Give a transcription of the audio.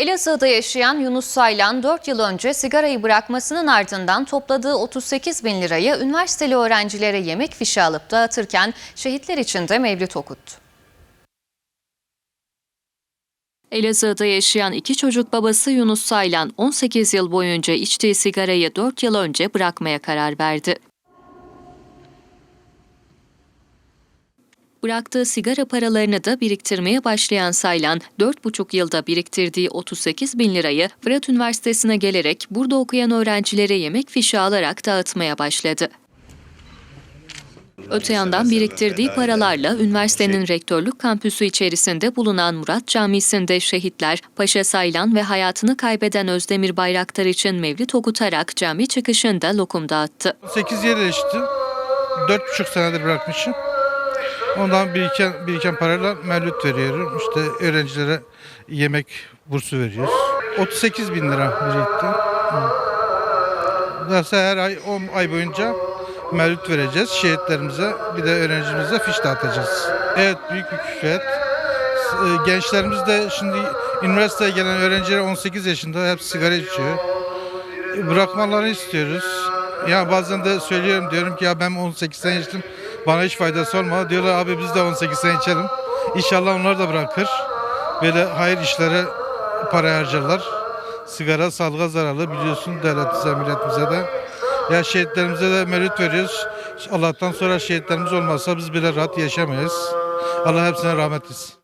Elazığ'da yaşayan Yunus Saylan 4 yıl önce sigarayı bırakmasının ardından topladığı 38 bin lirayı üniversiteli öğrencilere yemek fişi alıp dağıtırken şehitler için de mevlüt okuttu. Elazığ'da yaşayan iki çocuk babası Yunus Saylan 18 yıl boyunca içtiği sigarayı 4 yıl önce bırakmaya karar verdi. Bıraktığı sigara paralarını da biriktirmeye başlayan Saylan, 4,5 yılda biriktirdiği 38 bin lirayı Fırat Üniversitesi'ne gelerek burada okuyan öğrencilere yemek fişi alarak dağıtmaya başladı. Öte yandan biriktirdiği paralarla üniversitenin rektörlük kampüsü içerisinde bulunan Murat Camisi'nde şehitler, Paşa Saylan ve hayatını kaybeden Özdemir Bayraktar için mevlid okutarak cami çıkışında lokum dağıttı. 8 yıl içtim. 4,5 senedir bırakmışım. Ondan biriken, biriken parayla mevlüt veriyorum. İşte öğrencilere yemek bursu veriyoruz. 38 bin lira birikti. Derse her ay 10 ay boyunca mevlüt vereceğiz şehitlerimize. Bir de öğrencimize fiş dağıtacağız. Evet büyük bir külfet. Ee, Gençlerimiz de şimdi üniversiteye gelen öğrenciler 18 yaşında hep sigara içiyor. Bırakmalarını istiyoruz. Ya bazen de söylüyorum diyorum ki ya ben 18 sene içtim bana hiç faydası olmadı. Diyorlar abi biz de 18 sene içelim. İnşallah onlar da bırakır. Böyle hayır işlere para harcarlar. Sigara sağlığa zararlı biliyorsun devletimize milletimize de. Ya şehitlerimize de merit veriyoruz. Allah'tan sonra şehitlerimiz olmazsa biz bile rahat yaşamayız. Allah hepsine rahmet etsin.